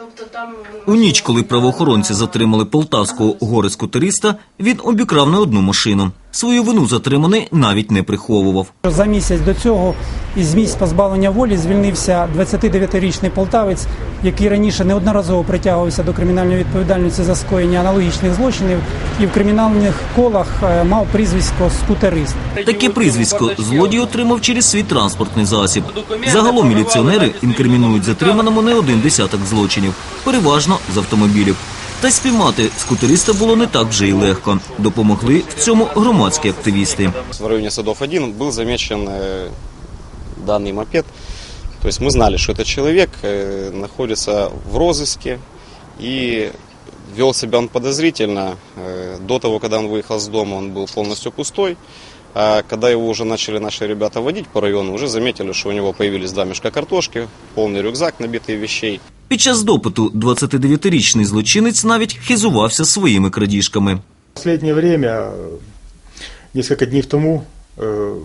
Тобто У ніч, коли правоохоронці затримали полтавського горе-скутериста, він обікрав не одну машину. Свою вину затриманий навіть не приховував. За місяць до цього із місць позбавлення волі звільнився 29-річний полтавець, який раніше неодноразово притягувався до кримінальної відповідальності за скоєння аналогічних злочинів і в кримінальних колах е, мав прізвисько скутерист. Таке прізвисько злодій отримав через свій транспортний засіб. Загалом міліціонери інкримінують затриманому не один десяток злочинів, переважно з автомобілів. Та й спіймати скутериста було не так вже й легко. Допомогли в цьому громадські активісти. В районе Садов 1 был замечен э, данный мопед. То есть мы знали, что этот человек э, находится в розыске и вел себя он подозрительно. Э, До того, когда он выехал с дома, он был полностью пустой. А когда его уже начали наши ребята водить по району, уже заметили, что у него появились два мешка картошки, полный рюкзак, набитый вещей. Під час допиту 29-річний злочинець навіть хизувався своїми крадіжками. В последнее время, э, несколько дней тому, э,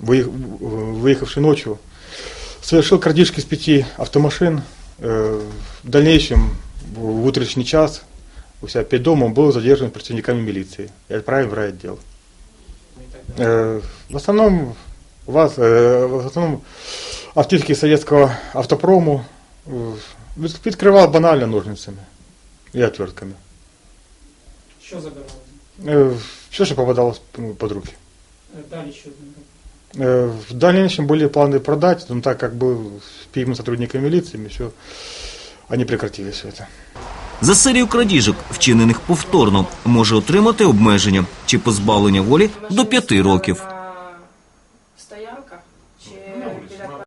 выех- выехавший ночью, совершил крадежки с пяти автомашин. Э, В дальнейшем, в утренний час, у себя перед домом был задержан представниками милиции и отправлен в райотдел. Э, В основном, у вас, э, в основном автишки советского автопрому э, открывал банально ножницами и отвертками. Що забирали? Все, что попадалось ну, под руки. Далі що Э, В дальнейшем были планы продать, но так как был письма сотрудниками милиции, все, они прекратили все это. За серію крадіжок, вчинених повторно, може отримати обмеження чи позбавлення волі до п'яти років.